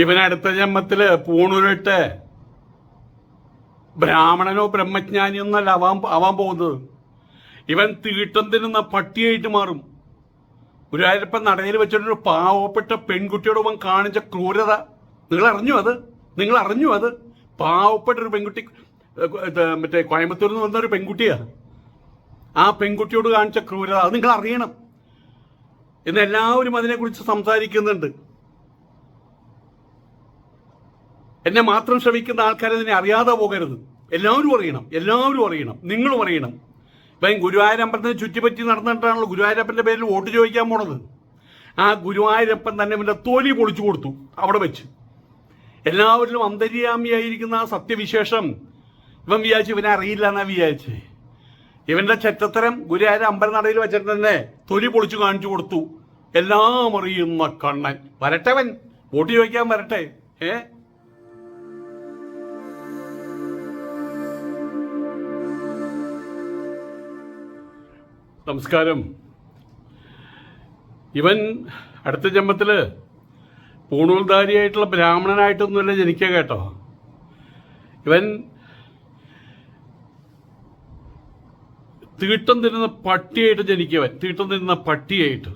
ഇവൻ അടുത്ത ജന്മത്തിൽ പൂണൂരിട്ട് ബ്രാഹ്മണനോ ബ്രഹ്മജ്ഞാനിയോ എന്നല്ല ആവാൻ ആവാൻ പോകുന്നത്. ഇവൻ തീട്ടം തിന്നുന്ന പട്ടിയായിട്ട് മാറും. ഗുരുവായൂരപ്പൻ നടയിൽ വെച്ചിട്ടൊരു പാവപ്പെട്ട പെൺകുട്ടിയോട് ഇവൻ കാണിച്ച ക്രൂരത. നിങ്ങൾ അറിഞ്ഞു അത്? നിങ്ങൾ അറിഞ്ഞു അത്? പാവപ്പെട്ട ഒരു പെൺകുട്ടി മറ്റേ കോയമ്പത്തൂരിൽ നിന്ന് വന്ന ഒരു പെൺകുട്ടിയാ. ആ പെൺകുട്ടിയോട് കാണിച്ച ക്രൂരത. അത് നിങ്ങൾ അറിയണം എന്ന് എല്ലാവരും അതിനെക്കുറിച്ച് സംസാരിക്കുന്നുണ്ട്. എന്നെ മാത്രം ശ്രമിക്കുന്ന ആൾക്കാരെ ഇതിനെ അറിയാതെ പോകരുത്. എല്ലാവരും അറിയണം എല്ലാവരും അറിയണം നിങ്ങളും അറിയണം. ഇപ്പം ഗുരുവായൂരമ്പലത്തിന് ചുറ്റിപ്പറ്റി നടന്നിട്ടാണല്ലോ ഗുരുവായൂരപ്പന്റെ പേരിൽ വോട്ട് ചോദിക്കാൻ പോണത്. ആ ഗുരുവായൂരപ്പൻ തന്നെ ഇവന്റെ തോലി പൊളിച്ചു കൊടുത്തു അവിടെ വെച്ച്. എല്ലാവരിലും അന്തര്യാമിയായിരിക്കുന്ന ആ സത്യവിശേഷം ഇവൻ വിചാരിച്ചു ഇവനെ അറിയില്ല എന്നാ വിചാരിച്ചേ. ഇവന്റെ ചെറ്റത്തരം ഗുരുവായൂർ അമ്പലനടയിൽ വെച്ചിട്ട് തന്നെ തൊലി പൊളിച്ചു കാണിച്ചു കൊടുത്തു. എല്ലാം അറിയുന്ന കണ്ണൻ. വരട്ടെ വൻ വോട്ട് ചോദിക്കാൻ വരട്ടെ ഏ? നമസ്കാരം. ഇവൻ അടുത്ത ജന്മത്തിൽ പൂണൂൽധാരിയായിട്ടുള്ള ബ്രാഹ്മണനായിട്ടൊന്നുമല്ല ജനിക്കുക കേട്ടോ. ഇവൻ തീട്ടം തിരുന്ന പട്ടിയായിട്ട് ജനിക്കവൻ തീട്ടം തിരുന്ന പട്ടിയായിട്ട്.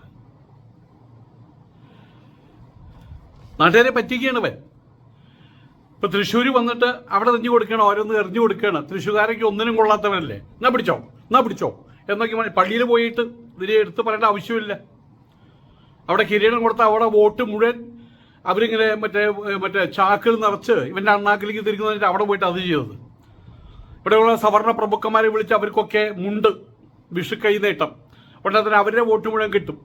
നാട്ടുകാരെ പറ്റിക്കുകയാണ് അവൻ ഇപ്പൊ തൃശ്ശൂർ വന്നിട്ട് അവിടെ എറിഞ്ഞു കൊടുക്കണം ഓരോന്ന് എറിഞ്ഞു കൊടുക്കുകയാണ് തൃശ്ശൂർക്കാരൊക്കെ ഒന്നിനും കൊള്ളാത്തവനല്ലേ? എന്നാ പിടിച്ചോ എന്നാ പിടിച്ചോ. എന്നൊക്കെ പള്ളിയിൽ പോയിട്ട് ഇതിനെ എടുത്ത് പറയേണ്ട ആവശ്യമില്ല. അവിടെ കിരീടം കൊടുത്ത അവിടെ വോട്ട് മുഴുവൻ അവരിങ്ങനെ മറ്റേ മറ്റേ ചാക്കിൽ നിറച്ച് ഇവന്റെ അണ്ണാക്കിലേക്ക് തിരിക്കുന്നതിന് അവിടെ പോയിട്ട് അത് ചെയ്തത്. ഇവിടെയുള്ള സവർണ പ്രമുഖന്മാരെ വിളിച്ച് അവർക്കൊക്കെ മുണ്ട് വിഷു കൈനേട്ടം ഉടനെ തന്നെ അവരുടെ വോട്ട് മുഴുവൻ കിട്ടും.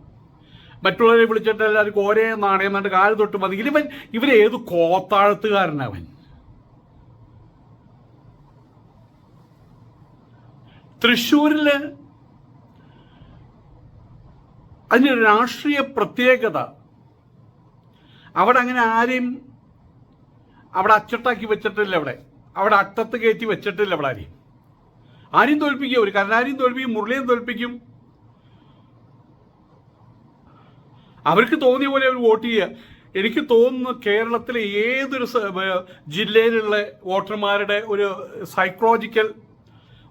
മറ്റുള്ളവരെ വിളിച്ചിട്ട് എല്ലാവർക്കും ഒരേ നാണയം എന്നിട്ട് കാൽ തൊട്ട് മതി. ഇവൻ ഇവരേത് കോത്താഴത്തുകാരനവൻ തൃശ്ശൂരിൽ അതിന് രാഷ്ട്രീയ പ്രത്യേകത. അവിടെ അങ്ങനെ ആരെയും അവിടെ അച്ചട്ടാക്കി വെച്ചിട്ടില്ല അവിടെ. അവിടെ അട്ടത്ത് കയറ്റി വെച്ചിട്ടില്ല അവിടെ ആരെയും. ആരെയും തോൽപ്പിക്കും? ഒരു കരുണാരെയും തോൽപ്പിക്കും മുരളിയും തോൽപ്പിക്കും. അവർക്ക് തോന്നിയ പോലെ അവർ വോട്ട് ചെയ്യുക എനിക്ക് തോന്നുന്നു കേരളത്തിലെ ഏതൊരു ജില്ലയിലുള്ള വോട്ടർമാരുടെ ഒരു സൈക്കോളജിക്കൽ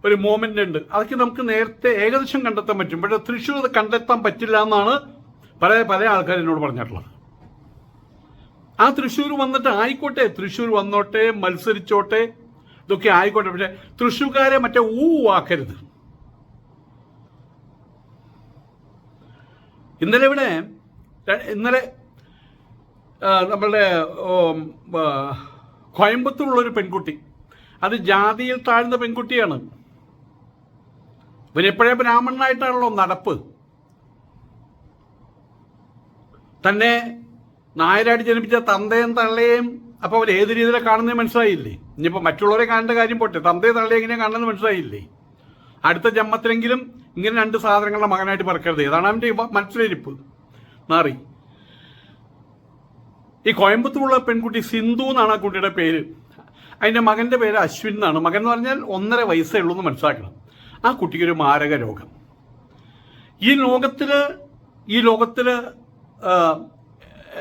ഒരു മോമെന്റ് ഉണ്ട്. അതൊക്കെ നമുക്ക് നേരത്തെ ഏകദേശം കണ്ടെത്താൻ പറ്റും. പക്ഷെ തൃശ്ശൂർ അത് കണ്ടെത്താൻ പറ്റില്ല എന്നാണ് പല പല ആൾക്കാർ എന്നോട് പറഞ്ഞിട്ടുള്ളത്. ആ തൃശ്ശൂർ വന്നിട്ട് ആയിക്കോട്ടെ തൃശ്ശൂർ വന്നോട്ടെ മത്സരിച്ചോട്ടെ ഇതൊക്കെ ആയിക്കോട്ടെ. പക്ഷെ തൃശ്ശൂർക്കാരെ മറ്റേ ഊ ആക്കരുത്. ഇന്നലെ ഇവിടെ ഇന്നലെ നമ്മളുടെ കോയമ്പത്തൂരുള്ള ഒരു പെൺകുട്ടി. അത് ജാതിയിൽ താഴ്ന്ന പെൺകുട്ടിയാണ്. ഇവനെപ്പോഴേ ബ്രാഹ്മണനായിട്ടാണല്ലോ നടപ്പ്. തന്നെ നായരായിട്ട് ജനിപ്പിച്ച തന്തയും തള്ളയും അപ്പോൾ അവർ ഏത് രീതിയിലാണ് കാണുന്നത് മനസ്സിലായില്ലേ? ഇനിയിപ്പോൾ മറ്റുള്ളവരെ കാണേണ്ട കാര്യം പോട്ടെ. തന്തയും തള്ളയും എങ്ങനെയാണ് കാണുന്നത് മനസ്സിലായില്ലേ? അടുത്ത ജന്മത്തിലെങ്കിലും ഇങ്ങനെ രണ്ട് സാധനങ്ങളുടെ മകനായിട്ട് പറക്കരുത്. ഇതാണ് അവന്റെ മനസ്സിലിരിപ്പ്. മാറി. ഈ കോയമ്പത്തൂരുള്ള പെൺകുട്ടി സിന്ധു എന്നാണ് ആ കുട്ടിയുടെ പേര്. അതിന്റെ മകന്റെ പേര് അശ്വിൻ എന്നാണ്. മകൻ എന്ന് പറഞ്ഞാൽ ഒന്നര വയസ്സേ ഉള്ളൂ എന്ന് മനസ്സിലാക്കണം. ആ കുട്ടിക്കൊരു മാരക രോഗം. ഈ ലോകത്തിൽ ഈ ലോകത്തിൽ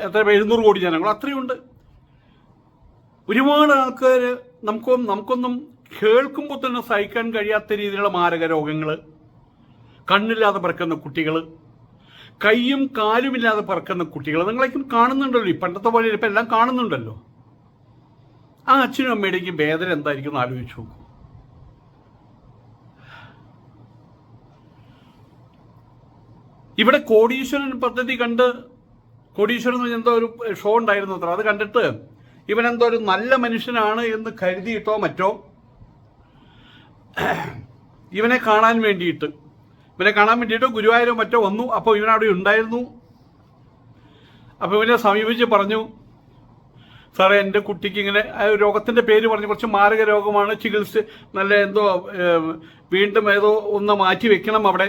എത്ര എഴുന്നൂറ് കോടി ജനങ്ങൾ അത്രയുണ്ട്. ഒരുപാട് ആൾക്കാർ നമുക്കൊന്നും നമുക്കൊന്നും കേൾക്കുമ്പോൾ തന്നെ സഹിക്കാൻ കഴിയാത്ത രീതിയിലുള്ള മാരക രോഗങ്ങൾ കണ്ണില്ലാതെ പറക്കുന്ന കുട്ടികൾ കൈയും കാലുമില്ലാതെ പറക്കുന്ന കുട്ടികൾ നിങ്ങളേക്കും കാണുന്നുണ്ടല്ലോ ഈ പണ്ടത്തെ പോലെ ഇപ്പം എല്ലാം കാണുന്നുണ്ടല്ലോ. ആ അച്ഛനും അമ്മയുടെയും വേദന എന്തായിരിക്കും എന്ന് ആലോചിച്ച് നോക്കൂ. ഇവിടെ കോടീശ്വരൻ പദ്ധതി കണ്ട് കോടീശ്വരൻ എന്ന് എന്തോ ഒരു ഷോ ഉണ്ടായിരുന്നു അത്ര. അത് കണ്ടിട്ട് ഇവൻ എന്തോ ഒരു നല്ല മനുഷ്യനാണ് എന്ന് കരുതിയിട്ടോ മറ്റോ? ഇവനെ കാണാൻ വേണ്ടിയിട്ട്. ഇവനെ കാണാൻ വേണ്ടിയിട്ട് ഗുരുവായൂരോ മറ്റോ വന്നു. അപ്പോൾ ഇവനവിടെ ഉണ്ടായിരുന്നു. അപ്പോൾ ഇവനെ സമീപിച്ച് പറഞ്ഞു സാറേ എന്റെ കുട്ടിക്ക് ഇങ്ങനെ രോഗത്തിന്റെ പേര് പറഞ്ഞു കുറച്ച് മാരക രോഗമാണ്. ചികിത്സ നല്ല എന്തോ വീണ്ടും ഏതോ ഒന്ന് മാറ്റി വെക്കണം അവിടെ.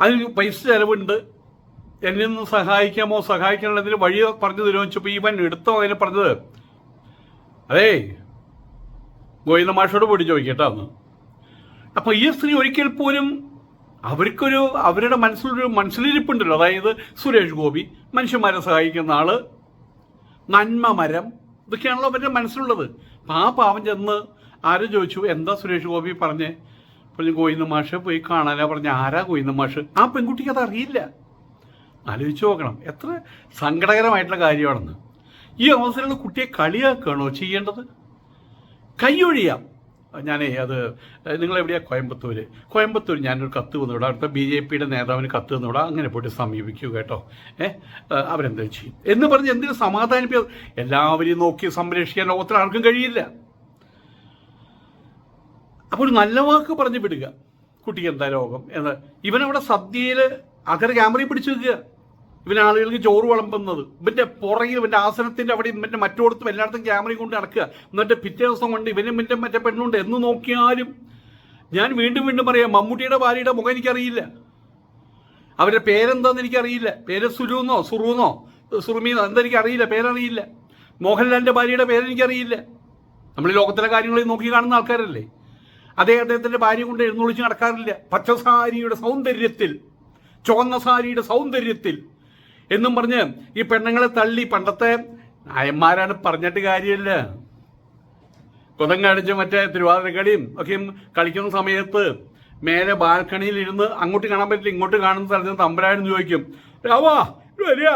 അതിന് പൈസ ചെലവുണ്ട്. എന്നെ ഒന്ന് സഹായിക്കാമോ? സഹായിക്കാനുള്ളതിന് വഴി പറഞ്ഞു തരുമോ വെച്ചപ്പോൾ ഇവൻ എടുത്തോ അതിനെ പറഞ്ഞത്? അതേ ഗോവിന്ദ മാഷോട് പോയി ചോദിക്കട്ടോ അന്ന്. അപ്പോൾ ഈ സ്ത്രീ ഒരിക്കൽ പോലും അവർക്കൊരു അവരുടെ മനസ്സിലൊരു മനസ്സിലിരിപ്പുണ്ടല്ലോ. അതായത് സുരേഷ് ഗോപി മനുഷ്യന്മാരെ സഹായിക്കുന്ന ആൾ നന്മ മരം ഇതൊക്കെയാണല്ലോ അവരുടെ മനസ്സിലുള്ളത്. അപ്പം ആ പാവം ചെന്ന് ആരും ചോദിച്ചു എന്താ സുരേഷ് ഗോപി പറഞ്ഞേ? പറഞ്ഞു കോയിന്ന മാഷ് പോയി കാണാനാ പറഞ്ഞു. ആരാ കോയിന്ന മാഷ്? ആ പെൺകുട്ടിക്ക് അത് അറിയില്ല. ആലോചിച്ച് നോക്കണം. എത്ര സങ്കടകരമായിട്ടുള്ള കാര്യമാണെന്ന്. ഈ അവസരങ്ങൾ കുട്ടിയെ കളിയാക്കുകയാണോ ചെയ്യേണ്ടത്? കൈയൊഴിയാം. ഞാനേ അത് നിങ്ങൾ എവിടെയാ കോയമ്പത്തൂര് കോയമ്പത്തൂർ ഞാനൊരു കത്ത് വന്നുവിടാം അടുത്ത ബി ജെ പിയുടെ നേതാവിന് കത്ത് വന്നുവിടാം അങ്ങനെ പോയിട്ട് സമീപിക്കൂ കേട്ടോ. ഏഹ് അവരെന്താ ചെയ്യും. എന്ന് പറഞ്ഞ് എന്തിനു സമാധാനിപ്പിക്കുക എല്ലാവരെയും നോക്കി സംരക്ഷിക്കാൻ ലോകത്തിൽ ആർക്കും കഴിയില്ല. അപ്പോൾ ഒരു നല്ല വാക്ക് പറഞ്ഞു വിടുക. കുട്ടിക്ക് എന്താ രോഗം എന്ന്. ഇവനവിടെ സദ്യയിൽ അകര ക്യാമറയിൽ പിടിച്ചു വെക്കുക ഇവൻ ആളുകൾക്ക് ചോറ് വിളമ്പുന്നത്. ഇവന്റെ പുറകിൽ ഇവന്റെ ആസനത്തിന്റെ അവിടെ ഇവന്റെ മറ്റോടത്തും എല്ലായിടത്തും ക്യാമറയും കൊണ്ട് നടക്കുക. എന്നിട്ട് പിറ്റേ ദിവസം കൊണ്ട് ഇവനും ഇവന്റെ മറ്റേ പെണ്ണുണ്ട് എന്ന് നോക്കിയാലും ഞാൻ വീണ്ടും വീണ്ടും പറയാം മമ്മൂട്ടിയുടെ ഭാര്യയുടെ മുഖം എനിക്കറിയില്ല. അവരുടെ പേരെന്താന്ന് എനിക്കറിയില്ല. പേര് സുരുന്നോ സുറുന്നോ സുറുമീന്നോ എന്താ എനിക്കറിയില്ല. പേരറിയില്ല. മോഹൻലാലിന്റെ ഭാര്യയുടെ പേരെനിക്കറിയില്ല നമ്മൾ ലോകത്തിലെ കാര്യങ്ങളിൽ നോക്കി കാണുന്ന ആൾക്കാരല്ലേ? അദ്ദേഹത്തിന്റെ ഭാര്യ കൊണ്ട് എഴുന്നള്ളിച്ച് നടക്കാറില്ല. പച്ചസാരിയുടെ സൗന്ദര്യത്തിൽ ചുവന്ന സാരിയുടെ സൗന്ദര്യത്തിൽ എന്നും പറഞ്ഞ് ഈ പെണ്ണുങ്ങളെ തള്ളി. പണ്ടത്തെ നായന്മാരാണ് പറഞ്ഞിട്ട് കാര്യമില്ല. കൊതങ്ങടിച്ച് മറ്റേ തിരുവാതിരക്കളിയും ഒക്കെയും കളിക്കുന്ന സമയത്ത് മേലെ ബാൽക്കണിയിൽ ഇരുന്ന് അങ്ങോട്ട് കാണാൻ പറ്റില്ല ഇങ്ങോട്ട് കാണുന്ന സ്ഥലത്ത് തമ്പരാനും ചോദിക്കും രാവാ വരിക.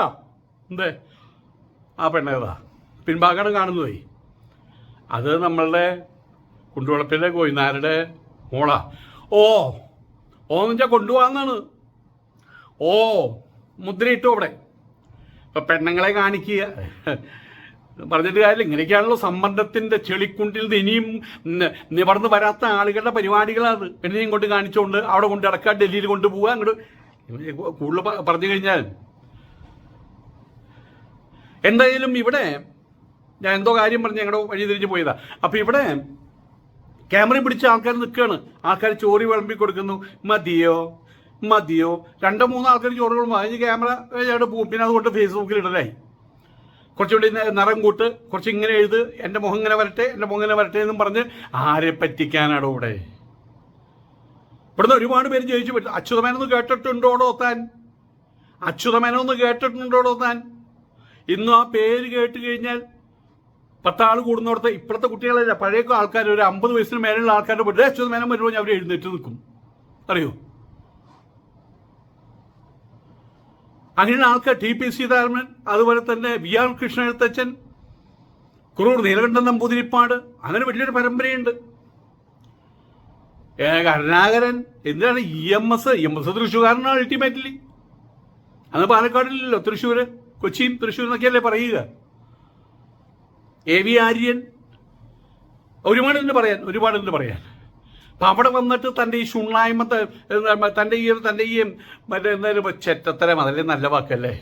എന്തേ? ആ പെണ്ണേതാ പിൻഭാഗമാണ് കാണുന്നതേ അത് നമ്മളുടെ കുണ്ടുവളപ്പിലെ കോയിനാരുടെ മോളാ. ഓ ഓന്ന് വെച്ചാൽ കൊണ്ടുപോകാന്നാണ്. ഓ മുദ്രയിട്ടു അവിടെ. ഇപ്പൊ പെണ്ണുങ്ങളെ കാണിക്കുക. പറഞ്ഞിട്ട് കാര്യമില്ല. ഇങ്ങനെയൊക്കെയാണല്ലോ സംബന്ധത്തിന്റെ ചെളിക്കുണ്ടിൽ നിന്ന് ഇനിയും നിവർന്നു വരാത്ത ആളുകളുടെ പരിപാടികളാണ്. പെണ്ണിനെയും കൊണ്ട് കാണിച്ചുകൊണ്ട് അവിടെ കൊണ്ട് ഇറക്കുക ഡൽഹിയിൽ കൊണ്ടുപോവുക അങ്ങോട്ട് കൂടുതൽ പറഞ്ഞു കഴിഞ്ഞാൽ. എന്തായാലും ഇവിടെ ഞാൻ എന്തോ കാര്യം പറഞ്ഞ് ഞങ്ങളുടെ വഴി തിരിഞ്ഞു പോയതാ. അപ്പൊ ഇവിടെ ക്യാമറ പിടിച്ച ആൾക്കാർ നിൽക്കുകയാണ്. ആൾക്കാർ ചോറി വിളമ്പി കൊടുക്കുന്നു. മതിയോ? മതിയോ? രണ്ടോ മൂന്നോ ആൾക്കാർ ചോറുകൾ അതിന് ക്യാമറ അവിടെ പോകും പിന്നെ അതുകൊണ്ട് ഫേസ്ബുക്കിൽ ഇടലായി കുറച്ചുകൂടി നിറം കൂട്ട് കുറച്ച് ഇങ്ങനെ എഴുത് എന്റെ മുഖം ഇങ്ങനെ വരട്ടെ എന്റെ മുഖം ഇങ്ങനെ വരട്ടെ എന്നും പറഞ്ഞ് ആരെ പറ്റിക്കാനാണ് ഇവിടെ? ഇവിടുന്ന് ഒരുപാട് പേര് ജയിച്ചു പറ്റും അച്യുതമേനൊന്ന് കേട്ടിട്ടുണ്ടോടോ താൻ? അച്യുതമേനൊന്ന് കേട്ടിട്ടുണ്ടോടോ താൻ? ഇന്നും ആ പേര് കേട്ട് കഴിഞ്ഞാൽ പത്താൾ കൂടുന്നിടത്ത് ഇപ്പോഴത്തെ കുട്ടികളല്ല പഴയ ആൾക്കാർ ഒരു അമ്പത് വയസ്സിന് മേലുള്ള ആൾക്കാരുടെ വീട്ടിൽ മേനം വരുമ്പോൾ അവർ എഴുന്നേറ്റ് നിൽക്കും. അറിയോ? അങ്ങനെയുള്ള ആൾക്കാർ ടി പി സീതാരാമൻ അതുപോലെ തന്നെ വി ആർ കൃഷ്ണഎഴുത്തച്ഛൻ കുറൂർ നീലകണ്ഠൻ നമ്പൂതിരിപ്പാട് അങ്ങനെ വലിയൊരു പരമ്പരയുണ്ട്. കരുണാകരൻ എന്തിനാണ് E M S E M S തൃശ്ശൂർക്കാരനാണ് ultimately അന്ന് പാലക്കാടില്ലല്ലോ തൃശ്ശൂര് കൊച്ചിയും തൃശ്ശൂർ എന്നൊക്കെയല്ലേ പറയുക. എ വി ആര്യൻ ഒരുപാടുണ്ട് പറയാൻ ഒരുപാടുണ്ട് പറയാൻ. അപ്പം അവിടെ വന്നിട്ട് തന്റെ ഈ ഷുണ്ണായ്മ തന്റെ ഈ തന്റെ ഈ മറ്റേ എന്തായാലും ചെറ്റത്തരം അതല്ലേ നല്ല വാക്കല്ലേ?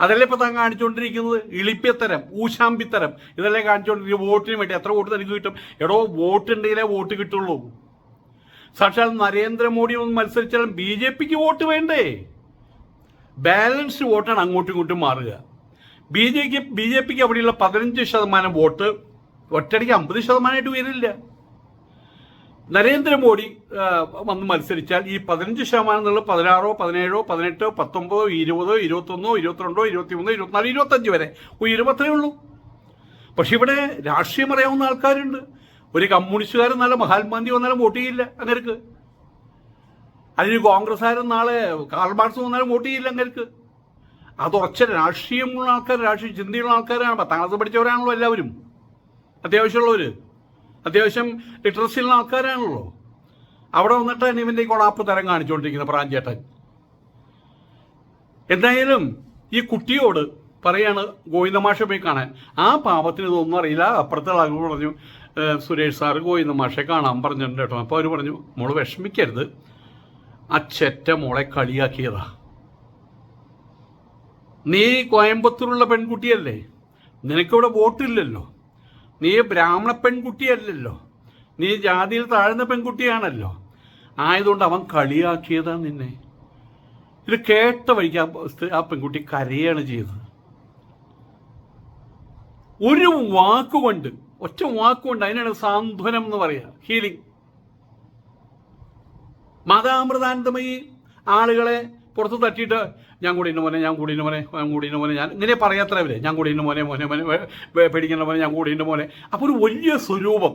അതല്ലേ ഇപ്പൊ താൻ കാണിച്ചുകൊണ്ടിരിക്കുന്നത് ഇളിപ്പ്യത്തരം ഊശാമ്പിത്തരം. ഇതല്ലേ കാണിച്ചുകൊണ്ടിരിക്കുന്നത് വോട്ടിന് വേണ്ടി എത്ര വോട്ട് തനിക്ക് കിട്ടും? എടോ വോട്ട് ഉണ്ടെങ്കിലേ വോട്ട് കിട്ടുള്ളൂ. സാക്ഷാൽ നരേന്ദ്രമോദി ഒന്ന് മത്സരിച്ചാലും ബി ജെ പിക്ക് വോട്ട് വേണ്ടേ? ബാലൻസ്ഡ് വോട്ടാണ് അങ്ങോട്ടും ഇങ്ങോട്ടും മാറുക. ബി ജെക്ക് ബി ജെ പിക്ക് അവിടെയുള്ള പതിനഞ്ച് ശതമാനം വോട്ട് ഒറ്റയടിക്ക് അമ്പത് ശതമാനമായിട്ട് ഉയരില്ല നരേന്ദ്രമോദി വന്ന് മത്സരിച്ചാൽ ഈ പതിനഞ്ച് ശതമാനം എന്നുള്ള പതിനാറോ പതിനേഴോ പതിനെട്ടോ പത്തൊമ്പതോ ഇരുപതോ ഇരുപത്തൊന്നോ ഇരുപത്തിരണ്ടോ ഇരുപത്തിമൂന്നോ ഇരുപത്തിനാല് ഇരുപത്തഞ്ച് വരെ. ഉയരുമത്രേ ഉള്ളൂ. പക്ഷെ ഇവിടെ രാഷ്ട്രീയം അറിയാവുന്ന ആൾക്കാരുണ്ട്. ഒരു കമ്മ്യൂണിസ്റ്റുകാരൻ നാളെ മഹാത്മാഗാന്ധി വന്നാലും വോട്ട് ചെയ്യില്ല അങ്ങനെക്ക് അല്ലെങ്കിൽ കോൺഗ്രസ്സുകാരൻ നാളെ കാൾ മാർക്സ് വന്നാലും വോട്ട് ചെയ്യില്ല അങ്ങനെക്ക് അത് ഉറച്ച രാഷ്ട്രീയമുള്ള ആൾക്കാർ രാഷ്ട്രീയ ചിന്തയുള്ള ആൾക്കാരാണ്. പത്താം ക്ലാസ് പഠിച്ചവരാണല്ലോ എല്ലാവരും. അത്യാവശ്യമുള്ളവർ അത്യാവശ്യം ലിറ്ററസി ഉള്ള ആൾക്കാരാണല്ലോ. അവിടെ വന്നിട്ട് ഇവന്റെ കൊളാപ്പ് തരം കാണിച്ചുകൊണ്ടിരിക്കുന്ന പ്രാഞ്ചേട്ടൻ. എന്തായാലും ഈ കുട്ടിയോട് പറയാണ് ഗോവിന്ദമാഷെ പോയി കാണാൻ. ആ പാപത്തിന് ഇതൊന്നും അറിയില്ല. അപ്പുറത്തെ ആളുകൾ പറഞ്ഞു സുരേഷ് സാറ് ഗോവിന്ദമാഷെ കാണാൻ പറഞ്ഞിട്ടുണ്ട് കേട്ടോ. അപ്പോൾ അവർ പറഞ്ഞു മോൾ വിഷമിക്കരുത്. അച്ഛറ്റ മോളെ കളിയാക്കിയതാ. നീ കോയമ്പത്തൂരുള്ള പെൺകുട്ടിയല്ലേ? നിനക്കിവിടെ വോട്ടില്ലല്ലോ. നീ ബ്രാഹ്മണ പെൺകുട്ടിയല്ലല്ലോ. നീ ജാതിയിൽ താഴ്ന്ന പെൺകുട്ടിയാണല്ലോ. ആയതുകൊണ്ട് അവൻ കളിയാക്കിയതാ നിന്നെ. ഇത് കേട്ട വഴിക്ക് ആ പെൺകുട്ടി കരയാണ് ചെയ്തത്. ഒരു വാക്കുകൊണ്ട് ഒറ്റ വാക്കുകൊണ്ട് അതിനാണ് സാന്ത്വനം എന്ന് പറയുക ഹീലിംഗ് മതാമൃതാനന്ദമയി ആളുകളെ പുറത്ത് തട്ടിയിട്ട് ഞാൻ കൂടിന്റെ മോനെ ഞാൻ കൂടിന്റെ മോനെ ഞാൻ കൂടിന്റെ മോനെ ഞാൻ ഇങ്ങനെ പറയാത്തവരെ ഞാൻ കൂടിന്റെ മോനെ മോനെ മോനെ പേടിക്കേണ്ട മോനെ ഞാൻ കൂടിന്റെ മോനെ. അപ്പോൾ ഒരു വലിയ സ്വരൂപം.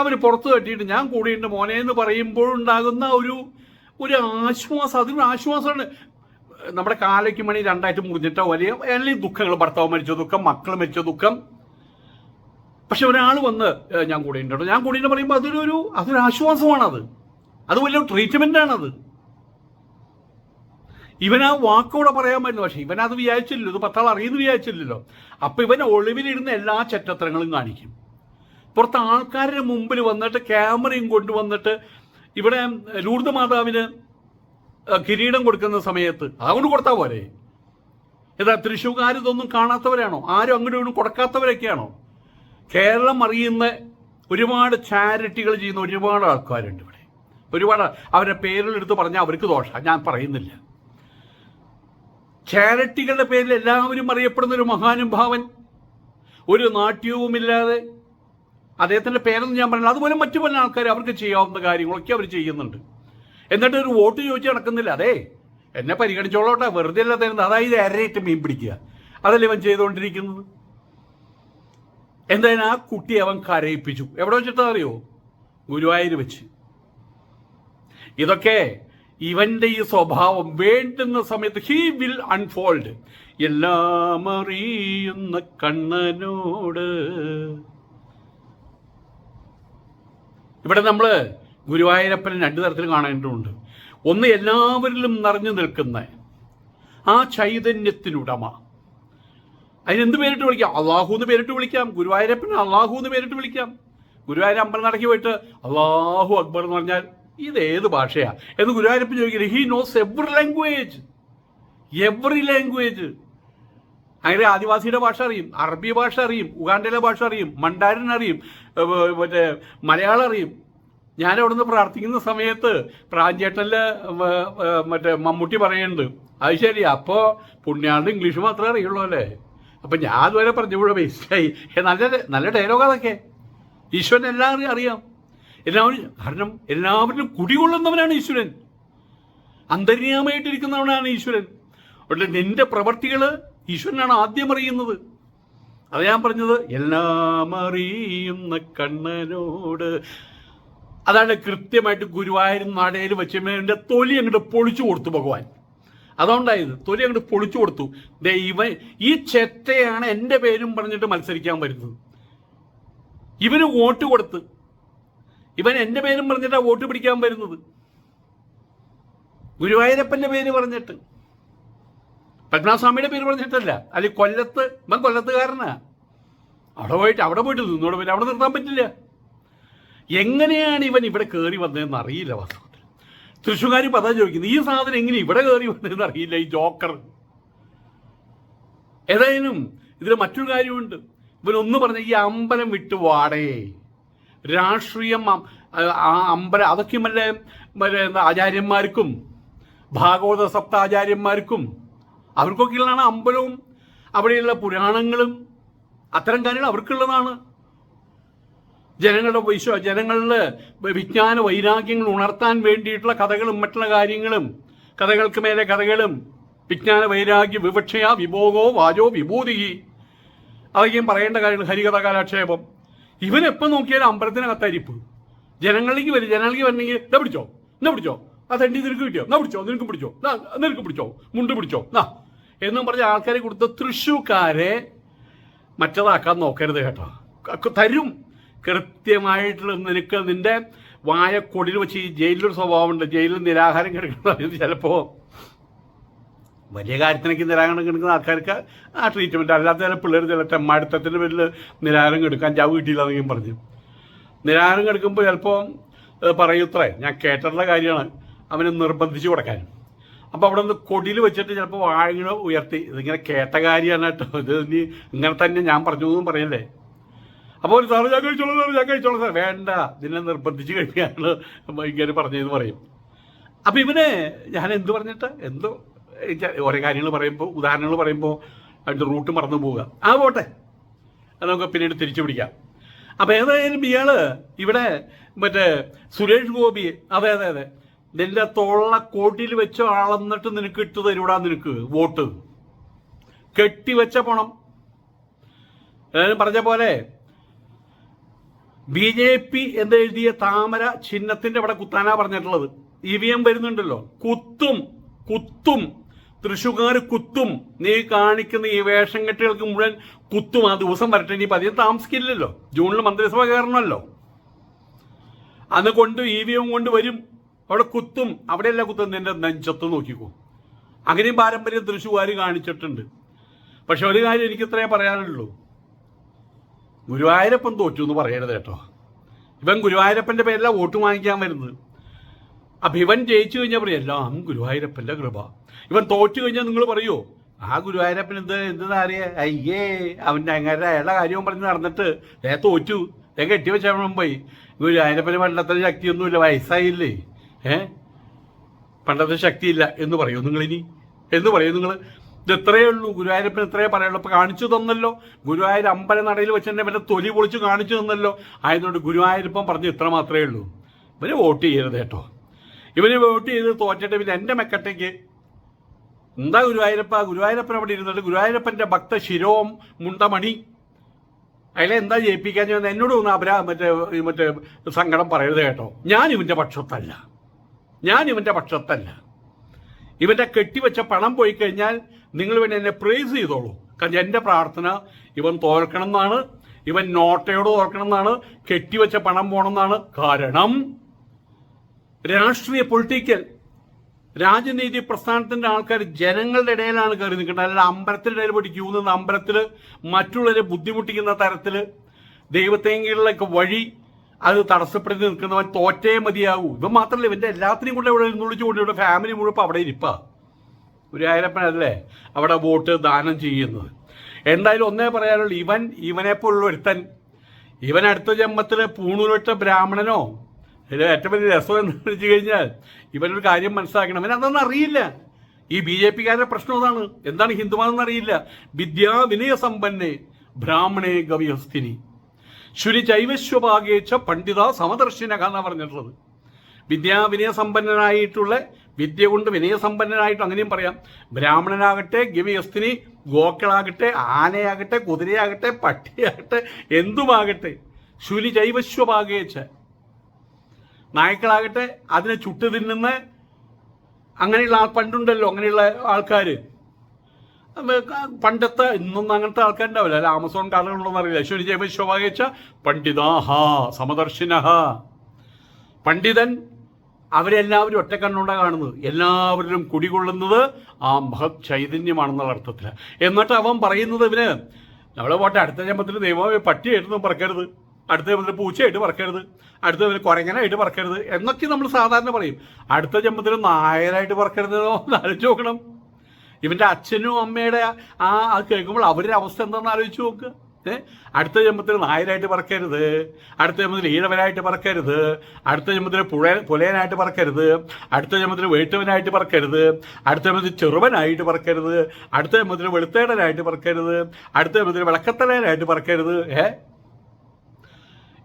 അവർ പുറത്ത് കെട്ടിയിട്ട് ഞാൻ കൂടിന്റെ മോനെ എന്ന് പറയുമ്പോഴുണ്ടാകുന്ന ഒരു ഒരു ആശ്വാസം അതൊരു ആശ്വാസമാണ്. നമ്മുടെ കാലയ്ക്ക് മണി രണ്ടായിട്ട് മുറിഞ്ഞിട്ടോ വലിയ അല്ലെങ്കിൽ ദുഃഖങ്ങൾ. ഭർത്താവ് മരിച്ച ദുഃഖം മക്കൾ മരിച്ച ദുഃഖം. പക്ഷെ ഒരാൾ വന്ന് ഞാൻ കൂടെ ഉണ്ടോ ഞാൻ കൂടെ ഉണ്ട് പറയുമ്പോൾ അതൊരു അതൊരു ആശ്വാസമാണത്. അത് വലിയ ട്രീറ്റ്മെന്റ് ആണത്. ഇവൻ ആ വാക്കോടെ പറയാൻ പറ്റുന്നു പക്ഷെ ഇവൻ അത് വിചാരിച്ചില്ലല്ലോ. ഇത് പത്താൾ അറിയുന്നു വിചാരിച്ചില്ലല്ലോ. അപ്പൊ ഇവൻ ഒളിവിലിരുന്ന എല്ലാ ചറ്റത്തരങ്ങളും കാണിക്കും. പുറത്ത് ആൾക്കാരുടെ മുമ്പിൽ വന്നിട്ട് ക്യാമറയും കൊണ്ടുവന്നിട്ട് ഇവിടെ ലൂർദ് മാതാവിന് കിരീടം കൊടുക്കുന്ന സമയത്ത് അതുകൊണ്ട് കൊടുത്താൽ പോലെ ഏതാ തൃശ്ശൂർക്കാർ ഇതൊന്നും കാണാത്തവരാണോ? ആരും അങ്ങോട്ടും ഇങ്ങോട്ടും കൊടുക്കാത്തവരൊക്കെയാണോ? കേരളം അറിയുന്ന ഒരുപാട് ചാരിറ്റികൾ ചെയ്യുന്ന ഒരുപാട് ആൾക്കാരുണ്ട് ഇവിടെ. ഒരുപാട് അവരുടെ പേരിലെടുത്ത് പറഞ്ഞാൽ അവർക്ക് ദോഷമാണ് ഞാൻ പറയുന്നില്ല. ചാരിറ്റികളുടെ പേരിൽ എല്ലാവരും അറിയപ്പെടുന്ന ഒരു മഹാനുഭാവൻ ഒരു നാട്യവുമില്ലാതെ അദ്ദേഹത്തിന്റെ പേരൊന്നും ഞാൻ പറഞ്ഞില്ല. അതുപോലെ മറ്റു പല ആൾക്കാർ അവർക്ക് ചെയ്യാവുന്ന കാര്യങ്ങളൊക്കെ അവർ ചെയ്യുന്നുണ്ട്. എന്നിട്ട് ഒരു വോട്ട് ചോദിച്ച് നടക്കുന്നില്ല. അതെ എന്നെ പരിഗണിച്ചോളോട്ടെ. വെറുതെ അല്ല തരുന്നത്. അതായത് അരയിട്ട് മീൻ പിടിക്കുക. അതല്ലേ ഇവൻ ചെയ്തുകൊണ്ടിരിക്കുന്നത്? എന്തായാലും ആ കുട്ടി അവൻ കരയിപ്പിച്ചു. എവിടെ വെച്ചിട്ടാ അറിയോ? ഗുരുവായൂർ വെച്ച്. ഇതൊക്കെ ഇവന്റെ ഈ സ്വഭാവം വേണ്ടുന്ന സമയത്ത് ഹീ വിൽ അൺഫോൾഡ് എല്ലാം അറിയുന്ന കണ്ണനോട്. ഇവിടെ നമ്മൾ ഗുരുവായൂരപ്പനെ രണ്ടു തരത്തിൽ കാണേണ്ടതുണ്ട്. ഒന്ന് എല്ലാവരിലും നിറഞ്ഞു നിൽക്കുന്ന ആ ചൈതന്യത്തിനുടമ. അതിനെന്ത് പേരിട്ട് വിളിക്കാം? അള്ളാഹു എന്ന് പേരിട്ട് വിളിക്കാം. ഗുരുവായൂരപ്പൻ അള്ളാഹു എന്ന് പേരിട്ട് വിളിക്കാം. ഗുരുവായൂർ അമ്പലം നടക്കി പോയിട്ട് അള്ളാഹു അക്ബർ എന്ന് പറഞ്ഞാൽ ഇത് ഏത് ഭാഷയാ? എന്ന് ഗുരുവായൂരപ്പൻ ചോദിക്കുന്നത് he knows every language every language അങ്ങനെ ആദിവാസിയുടെ ഭാഷ അറിയും അറബി ഭാഷ അറിയും ഉഗാണ്ടയിലെ ഭാഷ അറിയും മണ്ടാരൻ അറിയും മറ്റേ മലയാളം അറിയും. ഞാൻ അവിടുന്ന് പ്രാർത്ഥിക്കുന്ന സമയത്ത് പ്രാഞ്ചേട്ടനിൽ മറ്റേ മമ്മൂട്ടി പറയുന്നുണ്ട് അത് ശരി അപ്പോൾ പുണ്യാളുടെ ഇംഗ്ലീഷ് മാത്രമേ അറിയുള്ളൂ അല്ലേ? അപ്പം ഞാൻ അതുവരെ പറഞ്ഞപ്പോഴും വേസ്റ്റായി നല്ല നല്ല ഡയലോഗ് അതൊക്കെ. ഈശ്വരൻ എല്ലാവരും അറിയാം. എല്ലാവരും കാരണം എല്ലാവരിലും കുടികൊള്ളുന്നവനാണ് ഈശ്വരൻ. അന്തര്യാമായിട്ടിരിക്കുന്നവനാണ് ഈശ്വരൻ. അവിടെ നിന്റെ പ്രവർത്തികൾ ഈശ്വരനാണ് ആദ്യം അറിയുന്നത്. അത് ഞാൻ പറഞ്ഞത് എല്ലാം അറിയുന്ന കണ്ണനോട്. അതാണ് കൃത്യമായിട്ട് ഗുരുവായൂർ നടയിൽ വെച്ച് എന്റെ തൊലി അങ്ങോട്ട് പൊളിച്ചു കൊടുത്തു ഭഗവാൻ. അതുകൊണ്ടായത് തൊലി അങ്ങോട്ട് പൊളിച്ചു കൊടുത്തു. ഇവൻ ഈ ചെറ്റയാണ് എന്റെ പേരും പറഞ്ഞിട്ട് മത്സരിക്കാൻ വരുന്നത്. ഇവന് വോട്ട് കൊടുത്ത് ഇവൻ എന്റെ പേരും പറഞ്ഞിട്ടാണ് വോട്ട് പിടിക്കാൻ വരുന്നത്. ഗുരുവായൂരപ്പന്റെ പേര് പറഞ്ഞിട്ട്. പത്മനാഭസ്വാമിയുടെ പേര് പറഞ്ഞിട്ടല്ല. അല്ലെങ്കിൽ കൊല്ലത്ത് ഇവൻ കൊല്ലത്തുകാരനാ. അവിടെ പോയിട്ട് അവിടെ പോയിട്ട് നിന്നോട് പിന്നെ അവിടെ നിർത്താൻ പറ്റില്ല. എങ്ങനെയാണ് ഇവൻ ഇവിടെ കയറി വന്നതെന്ന് അറിയില്ല വാസ്തവത്തിൽ. തൃശ്ശൂർക്കാർ പതാ ചോദിക്കുന്നു ഈ സാധനം എങ്ങനെ ഇവിടെ കയറി വന്നതെന്ന് അറിയില്ല ഈ ജോക്കർ. ഏതായാലും ഇതിൽ മറ്റൊരു കാര്യമുണ്ട്. ഇവനൊന്ന് പറഞ്ഞ ഈ അമ്പലം വിട്ട് വാടേ. രാഷ്ട്രീയം അമ്പല അതൊക്കെ മറ്റേ മറ്റേ ആചാര്യന്മാർക്കും ഭാഗവത സപ്താചാര്യന്മാർക്കും അവർക്കൊക്കെയുള്ളതാണ് അമ്പലവും അവിടെയുള്ള പുരാണങ്ങളും അത്തരം കാര്യങ്ങൾ അവർക്കുള്ളതാണ്. ജനങ്ങളുടെ വിശ്വ ജനങ്ങളുടെ വിജ്ഞാന വൈരാഗ്യങ്ങൾ ഉണർത്താൻ വേണ്ടിയിട്ടുള്ള കഥകളും മറ്റുള്ള കാര്യങ്ങളും കഥകൾക്ക് മേലെ കഥകളും വിജ്ഞാന വൈരാഗ്യ വിവക്ഷയ വിഭോഗോ വാചോ വിഭൂതി അതൊക്കെയും പറയേണ്ട കാര്യങ്ങൾ ഹരികഥ കാലക്ഷേപം ഇവനെപ്പം നോക്കിയാലും അമ്പലത്തിനകത്തായിരിപ്പ് ജനങ്ങളിലേക്ക് വരും ജനങ്ങളിലേക്ക് വരണമെങ്കിൽ എന്നാ പിടിച്ചോ എന്നാ പിടിച്ചോ. ആ തണ്ടി നിനക്ക് കിട്ടിയോ? എന്നാ പിടിച്ചോ നിനക്ക് പിടിച്ചോ. നിനക്ക് പിടിച്ചോ മുണ്ട് പിടിച്ചോ. നാ എന്നും പറഞ്ഞ ആൾക്കാരെ കൊടുത്ത തൃശ്ശൂക്കാരെ മറ്റതാക്കാൻ നോക്കരുത് കേട്ടോ. തരും. കൃത്യമായിട്ടുള്ള നിനക്ക് നിന്റെ വായക്കൊടിയിൽ വെച്ച് ഈ ജയിലിലൊരു സ്വഭാവമുണ്ട്. ജയിലിൽ നിരാഹാരം കിടക്കുന്നത് ചിലപ്പോൾ വലിയ കാര്യത്തിനൊക്കെ നിരാകരണം കിടക്കുന്ന ആൾക്കാർക്ക് ആ ട്രീറ്റ്മെന്റ് അല്ലാത്ത ചില പിള്ളേർ ചില തെമ്മാടിത്തത്തിന്റെ പേരിൽ നിരാഹാരം ചാവ് ജാവ് കിട്ടിയില്ലാന്നെങ്കിലും പറഞ്ഞു. നിരാഹാരം കെടുക്കുമ്പോൾ ചിലപ്പോൾ പറയൂത്രേ ഞാൻ കേട്ടിട്ടുള്ള കാര്യമാണ്. അവനെ നിർബന്ധിച്ച് കൊടുക്കാൻ. അപ്പോൾ അവിടെ നിന്ന് കൊടിയിൽ വെച്ചിട്ട് ചിലപ്പോൾ വാഴങ്ങനെ ഉയർത്തി. ഇതിങ്ങനെ കേട്ട കാര്യമാണ് കേട്ടോ. ഇത് ഇനി ഇങ്ങനെ തന്നെ ഞാൻ പറഞ്ഞു എന്നും പറയല്ലേ. അപ്പോൾ ഒരു സാറ് ഞാൻ കഴിച്ചോളാം സാറ് ഞാൻ കഴിച്ചോളാം സാർ വേണ്ട. ഇതിനെ നിർബന്ധിച്ച് കഴിക്കുകയാണ് ഇങ്ങനെ പറഞ്ഞതെന്ന് പറയും. അപ്പം ഇവനെ ഞാൻ എന്ത് പറഞ്ഞിട്ട്? എന്തോ ഓരോ കാര്യങ്ങൾ പറയുമ്പോൾ ഉദാഹരണങ്ങൾ പറയുമ്പോൾ അതിന്റെ റൂട്ട് മറന്നു പോവുക. ആ പോട്ടെ. അത് നമുക്ക് പിന്നീട് തിരിച്ചു പിടിക്കാം. അപ്പം ഏതായാലും ഇയാൾ ഇവിടെ മറ്റേ സുരേഷ് ഗോപി അതെ അതെ അതെ. നിന്റെ തോള കോട്ടിൽ വെച്ച് അളന്നിട്ട് നിനക്ക് ഇട്ട് തരൂടാ നിനക്ക് വോട്ട്. കെട്ടിവെച്ച പണം. ഏതായാലും പറഞ്ഞ പോലെ ബി ജെ പി എന്നെഴുതിയ താമര ചിഹ്നത്തിന്റെ അവിടെ കുത്താനാ പറഞ്ഞിട്ടുള്ളത്. ഇ വി എം വരുന്നുണ്ടല്ലോ. കുത്തും കുത്തും. തൃശൂക്കാർ കുത്തും. നീ കാണിക്കുന്ന ഈ വേഷം കെട്ടുകൾക്ക് മുഴുവൻ കുത്തും. ആ ദിവസം വരട്ടെ. ഇനി പതിയെ താമസിക്കില്ലല്ലോ. ജൂണിൽ മന്ത്രിസഭ കയറണമല്ലോ. അന്ന് കൊണ്ട് ഇ വി എം കൊണ്ട് വരും. അവിടെ കുത്തും. അവിടെയല്ല കുത്തും നിന്റെ നെഞ്ചത്ത് നോക്കിക്കോ. അങ്ങനെയും പാരമ്പര്യം തൃശ്ശൂകാർ കാണിച്ചിട്ടുണ്ട്. പക്ഷെ ഒരു കാര്യം എനിക്ക് ഇത്രേ പറയാനുള്ളൂ. ഗുരുവായൂരപ്പൻ തോറ്റു എന്ന് പറയരുത് കേട്ടോ. ഇവൻ ഗുരുവായൂരപ്പന്റെ പേരിലാണ് വോട്ട് വാങ്ങിക്കാൻ വരുന്നത്. അപ്പൊ ഇവൻ ജയിച്ചു കഴിഞ്ഞാൽ പറയും എല്ലാം ഗുരുവായൂരപ്പന്റെ കൃപ. ഇവൻ തോറ്റു കഴിഞ്ഞാൽ നിങ്ങൾ പറയോ ആ ഗുരുവായൂരപ്പൻ എന്ത് എന്താ അറിയ അയ്യേ അവന്റെ അങ്ങനെ അയാളുടെ കാര്യവും പറഞ്ഞ് നടന്നിട്ട് ഏ തോറ്റു ഏ കെട്ടിവെച്ചാൽ പോയി ഗുരുവായൂരപ്പന് പണ്ടത്തെ ശക്തിയൊന്നുമില്ല വയസ്സായില്ലേ? ഏ? പണ്ടത്തെ ശക്തിയില്ല. എന്ന് പറയൂ നിങ്ങളിനി? എന്ന് പറയൂ നിങ്ങൾ ഇത് ഇത്രയേ ഉള്ളൂ ഗുരുവായൂരപ്പൻ ഇത്രയേ പറയുള്ളൂ. ഇപ്പൊ കാണിച്ചു തന്നല്ലോ ഗുരുവായൂർ അമ്പല നടയിൽ വെച്ച് തന്നെ ഇവന്റെ തൊലി പൊളിച്ച് കാണിച്ചു തന്നല്ലോ. ആയതുകൊണ്ട് ഗുരുവായൂരപ്പൻ പറഞ്ഞു ഇത്ര മാത്രമേ ഉള്ളൂ. ഇവർ വോട്ട് ചെയ്യരുത് കേട്ടോ. ഇവന് വോട്ട് ചെയ്ത് തോറ്റിട്ട് പിന്നെ എന്റെ മെക്കട്ടയ്ക്ക് എന്താ ഗുരുവായൂരപ്പ? ഗുരുവായൂരപ്പൻ അവിടെ ഇരുന്നിട്ട് ഗുരുവായൂരപ്പന്റെ ഭക്ത ശിരോം മുണ്ടമണി. അയാളെ എന്താ ജയിപ്പിക്കാൻ ചോദിച്ചാൽ എന്നോട് ഒന്ന് അപരാ മറ്റേ മറ്റേ സങ്കടം പറയരുത് കേട്ടോ. ഞാൻ ഇവന്റെ പക്ഷത്തല്ല. ഞാൻ ഇവന്റെ പക്ഷത്തല്ല. ഇവന്റെ കെട്ടിവെച്ച പണം പോയി കഴിഞ്ഞാൽ നിങ്ങൾ പിന്നെ എന്നെ പ്രേസ് ചെയ്തോളൂ. കാരണം എന്റെ പ്രാർത്ഥന ഇവൻ തോൽക്കണം എന്നാണ് ഇവൻ നോട്ടയോട് തോൽക്കണം എന്നാണ് കെട്ടിവെച്ച പണം പോകണം എന്നാണ് കാരണം രാഷ്ട്രീയ പൊളിറ്റിക്കൽ. രാജനീതി പ്രസ്ഥാനത്തിന്റെ ആൾക്കാർ ജനങ്ങളുടെ ഇടയിലാണ് കയറി നിൽക്കുന്നത് അല്ലാതെ അമ്പലത്തിന്റെ ഇടയിൽ പോയിട്ട് ക്യൂ നിന്ന് അമ്പലത്തിൽ മറ്റുള്ളവരെ ബുദ്ധിമുട്ടിക്കുന്ന തരത്തിൽ ദൈവത്തെങ്കിലൊക്കെ വഴി അത് തടസ്സപ്പെടുത്തി നിൽക്കുന്നവൻ തോറ്റേ മതിയാകൂ ഇവൻ മാത്രമല്ല ഇവന്റെ എല്ലാത്തിനെയും കൂടെ ഇവിടെ കൊണ്ട് ഇവിടെ ഫാമിലി മുഴുവൻ അവിടെ ഇരിപ്പാ. ഒരു ആയിരപ്പനല്ലേ അവിടെ വോട്ട് ദാനം ചെയ്യുന്നത്. എന്തായാലും ഒന്നേ പറയാനുള്ളൂ ഇവൻ ഇവനെപ്പോലുള്ള ഒരുത്തൻ. ഇവൻ അടുത്ത ജന്മത്തിൽ പൂണൂരൊട്ട ബ്രാഹ്മണനോ ഇതിൽ ഏറ്റവും വലിയ രസം എന്ന് വെച്ച് കഴിഞ്ഞാൽ ഇവരൊരു കാര്യം മനസ്സിലാക്കണം. അവൻ അതൊന്നും അറിയില്ല. ഈ ബി ജെ പിക്കാരുടെ പ്രശ്നം അതാണ്. എന്താണ് ഹിന്ദുമതം അറിയില്ല. വിദ്യാ വിനയ സമ്പന്നെ ബ്രാഹ്മണേ ഗവിഹസ്തിനി. ശുരി ചൈവശ്വഭാഗേച്ച പണ്ഡിത സമദർശിനക എന്നാണ് പറഞ്ഞിട്ടുള്ളത്. വിദ്യാ വിനയസമ്പന്നനായിട്ടുള്ള വിദ്യ കൊണ്ട് വിനയസമ്പന്നനായിട്ട് അങ്ങനെയും പറയാം. ബ്രാഹ്മണനാകട്ടെ ഗവിയസ്തിനി ഗോക്കളാകട്ടെ ആനയാകട്ടെ കുതിരയാകട്ടെ പട്ടിയാകട്ടെ എന്തുമാകട്ടെ. ശുലി ചൈവശ്വഭാഗേച്ച നായ്ക്കളാകട്ടെ അതിനെ ചുട്ടു തിന്നുന്ന അങ്ങനെയുള്ള ആൾ പണ്ടുണ്ടല്ലോ അങ്ങനെയുള്ള ആൾക്കാർ പണ്ടത്തെ ഇന്നൊന്നും അങ്ങനത്തെ ആൾക്കാരുണ്ടാവില്ല. അല്ല ആമസോൺ കാലങ്ങളൊന്നും അറിയില്ല. ശുരി ജൈവശ്വഭാഗേച്ച പണ്ഡിതാഹ സമദർശിനഹ. പണ്ഡിതൻ അവരെല്ലാവരും ഒറ്റ ഒറ്റക്കണ്ണുണ്ട കാണുന്നത്. എല്ലാവരിലും കുടികൊള്ളുന്നത് ആ മഹത് ചൈതന്യമാണെന്നുള്ള അർത്ഥത്തിൽ എന്നിട്ട് അവൻ പറയുന്നത് ഇവന് നമ്മളെ പോട്ടെ അടുത്ത ജന്മത്തിൽ ദൈവമേ പട്ടിയായിട്ടൊന്നും പറക്കരുത്. അടുത്ത ജന്മത്തിൽ പൂച്ചയായിട്ട് പറക്കരുത് അടുത്ത ജന്മത്തിൽ കുരങ്ങനായിട്ട് പറക്കരുത് എന്നൊക്കെ നമ്മൾ സാധാരണ പറയും അടുത്ത ജന്മത്തിൽ നായരായിട്ട് പറക്കരുത് എന്ന് ആലോചിച്ച് നോക്കണം ഇവന്റെ അച്ഛനും അമ്മയുടെ ആ അത് കേൾക്കുമ്പോൾ അവരുടെ അവസ്ഥ എന്താണെന്ന് ആലോചിച്ച് നോക്ക് ഏഹ് അടുത്ത ജന്മത്തിൽ നായരായിട്ട് പറക്കരുത് അടുത്ത ജന്മത്തിൽ ഈഴവനായിട്ട് പറക്കരുത് അടുത്ത ജന്മത്തിൽ പുഴ പുലയനായിട്ട് പറക്കരുത് അടുത്ത ജന്മത്തിൽ വേട്ടുവനായിട്ട് പറക്കരുത് അടുത്ത ജന്മത്തിൽ ചെറുവനായിട്ട് പറക്കരുത് അടുത്ത ജന്മത്തിൽ വെളുത്തേടനായിട്ട് പറക്കരുത് അടുത്ത ജന്മത്തിൽ വിളക്കത്തലനായിട്ട് പറക്കരുത് ഏ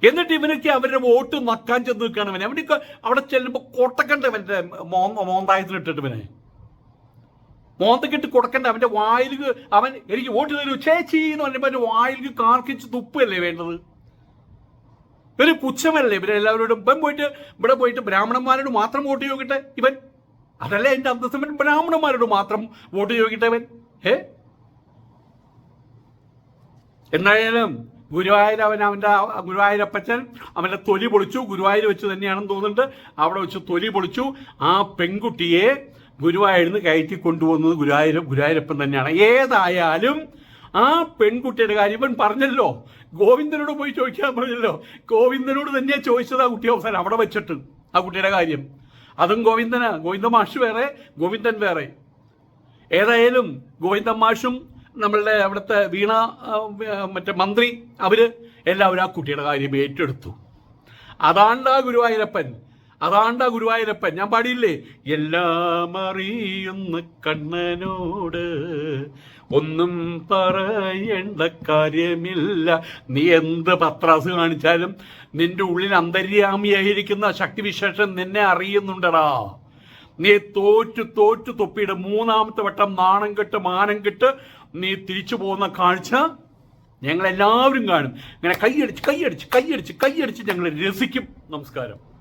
എന്നിട്ട് ഇവനൊക്കെ അവരുടെ വോട്ട് നക്കാൻ ചെന്ന് നിൽക്കുകയാണ് ഇവനെ. അവനൊക്കെ അവിടെ ചെല്ലുമ്പോൾ കൊട്ടക്കണ്ട അവന്റെ മോ മോന്തായത്തിലിട്ടിട്ട് ഇവനെ? മോന്തക്കിട്ട് കൊടുക്കണ്ട? അവന്റെ വായിൽ അവൻ എനിക്ക് വോട്ട് തരൂ ചേച്ചി എന്ന് പറഞ്ഞപ്പോൾ അവന്റെ വായിൽ കാർക്കിച്ച് തുപ്പല്ലേ വേണ്ടത്? ഇവർ പുച്ഛമല്ലേ? ഇവരെല്ലാവരോടും ഇവൻ പോയിട്ട് ഇവിടെ പോയിട്ട് ബ്രാഹ്മണന്മാരോട് മാത്രം വോട്ട് ചോദിക്കട്ടെ ഇവൻ? അതല്ലേ എന്റെ അന്തസ്സമൻ ബ്രാഹ്മണന്മാരോട് മാത്രം വോട്ട് ചോദിക്കട്ടെ ഇവൻ? ഏ എന്തായാലും ഗുരുവായൂർ അവൻ അവന്റെ ഗുരുവായൂരപ്പച്ചൻ അവന്റെ തൊലി പൊളിച്ചു. ഗുരുവായൂർ വെച്ച് തന്നെയാണെന്ന് തോന്നുന്നുണ്ട്. അവിടെ വെച്ച് തൊലി പൊളിച്ചു. ആ പെൺകുട്ടിയെ ഗുരുവായൂരിന്ന് കയറ്റി കൊണ്ടുപോകുന്നത് ഗുരുവായൂർ ഗുരുവായൂരപ്പൻ തന്നെയാണ്. ഏതായാലും ആ പെൺകുട്ടിയുടെ കാര്യം ഇവൻ പറഞ്ഞല്ലോ. ഗോവിന്ദനോട് പോയി ചോദിക്കാൻ പറഞ്ഞല്ലോ. ഗോവിന്ദനോട് തന്നെയാ ചോദിച്ചത് ആ കുട്ടി അവസാനം. അവിടെ വെച്ചിട്ട് ആ കുട്ടിയുടെ കാര്യം. അതും ഗോവിന്ദനാ. ഗോവിന്ദ മാഷ് വേറെ ഗോവിന്ദൻ വേറെ. ഏതായാലും ഗോവിന്ദൻ മാഷും നമ്മളുടെ അവിടുത്തെ വീണ മറ്റേ മന്ത്രി അവർ എല്ലാവരും ആ കുട്ടിയുടെ കാര്യം ഏറ്റെടുത്തു. അതാണ്ടാ ഗുരുവായൂരപ്പൻ അതാണ്ടാ ഗുരുവായൂരപ്പൻ ഞാൻ പാടിയില്ലേ? എല്ലാം അറിയുന്ന കണ്ണനോട് ഒന്നും പറയേണ്ട കാര്യമില്ല. നീ എന്ത് പത്രാസ് കാണിച്ചാലും നിന്റെ ഉള്ളിൽ അന്തര്യാമിയായിരിക്കുന്ന ശക്തിവിശേഷം നിന്നെ അറിയുന്നുണ്ടടാ. നീ തോറ്റു തോറ്റു തൊപ്പിയുടെ മൂന്നാമത്തെ വട്ടം നാണം കെട്ട് മാനം കെട്ട് നീ തിരിച്ചു പോകുന്ന കാഴ്ച ഞങ്ങളെല്ലാവരും കാണും. ഇങ്ങനെ കൈയടിച്ച് കൈയടിച്ച് കൈയടിച്ച് കൈയടിച്ച് ഞങ്ങൾ രസിക്കും. നമസ്കാരം.